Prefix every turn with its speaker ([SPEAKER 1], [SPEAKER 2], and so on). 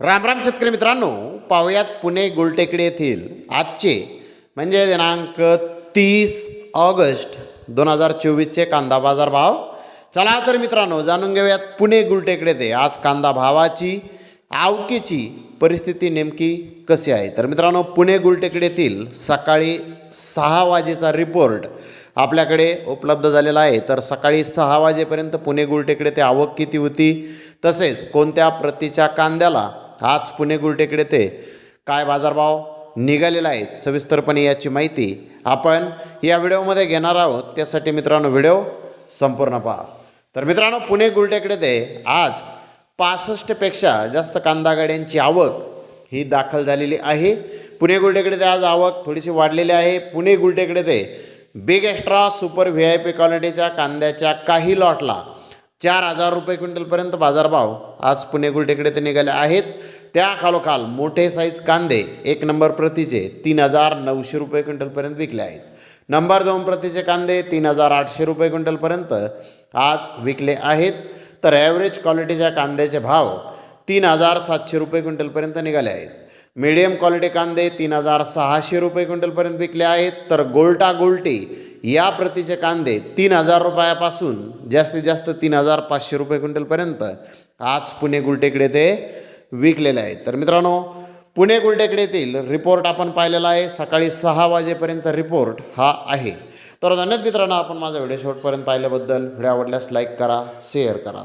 [SPEAKER 1] रामराम शेतकरी मित्रांनो पाहुयात पुणे गुलटेकडे येथील आजचे म्हणजे दिनांक तीस ऑगस्ट दोन हजार चोवीसचे कांदा बाजार भाव. चला तर मित्रांनो जाणून घेऊयात पुणे गुलटेकडे ते आज कांदा भावाची आवकीची परिस्थिती नेमकी कशी आहे. तर मित्रांनो पुणे गुलटेकडे येथील सकाळी सहा वाजेचा रिपोर्ट आपल्याकडे उपलब्ध झालेला आहे. तर सकाळी सहा वाजेपर्यंत पुणे गुलटेकडे ते आवक किती होती? तसेच कोणत्या प्रतीच्या कांद्याला आज पुणे गुलटेकडे ते. काय बाजारभाव? निघालेला आहे सविस्तरपणे याची माहिती आपण या व्हिडिओमध्ये घेणार आहोत. त्यासाठी मित्रांनो व्हिडिओ संपूर्ण पहा. तर मित्रांनो पुणे गुलटेकडे ते. आज पासष्टपेक्षा जास्त कांदा गाड्यांची आवक ही दाखल झालेली आहे. पुणे गुलटेकडे ते आज आवक थोडीशी वाढलेली आहे. पुणे गुलटेकडे ते. Big extra super V I P क्वालिटीच्या कांद्याच्या काही लॉटला चार हजार रुपये क्विंटलपर्यंत बाजारभाव आज पुणे गुलटेकडे ते निघाले आहेत. त्या खालोखाल मोठे साईज कांदे एक नंबर प्रतीचे तीन हजार नऊशे रुपये क्विंटलपर्यंत विकले आहेत. नंबर दोन प्रतीचे कांदे तीन हजार आठशे रुपये क्विंटलपर्यंत आज विकले आहेत. तर ॲव्हरेज क्वालिटीच्या कांद्याचे भाव तीन हजार सातशे रुपये क्विंटलपर्यंत निघाले आहेत. मीडियम क्वालिटी कांदे तीन हजार सहाशे रुपये क्विंटलपर्यंत विकले आहेत. तर गोल्टा गोल्टी या प्रतीचे कांदे तीन हजार रुपयापासून जास्तीत जास्त तीन हजार पाचशे रुपये क्विंटलपर्यंत आज पुणे गुलटेकडे ते विकलेले आहेत. तर मित्रांनो पुणे गुलटेकडे येथील रिपोर्ट आपण पाहिलेला आहे. सकाळी सहा वाजेपर्यंतचा रिपोर्ट हा आहे. तर धन्यवाद मित्रांनो आपण माझा व्हिडिओ शेवटपर्यंत पाहिल्याबद्दल. व्हिडिओ आवडल्यास लाईक करा शेअर करा.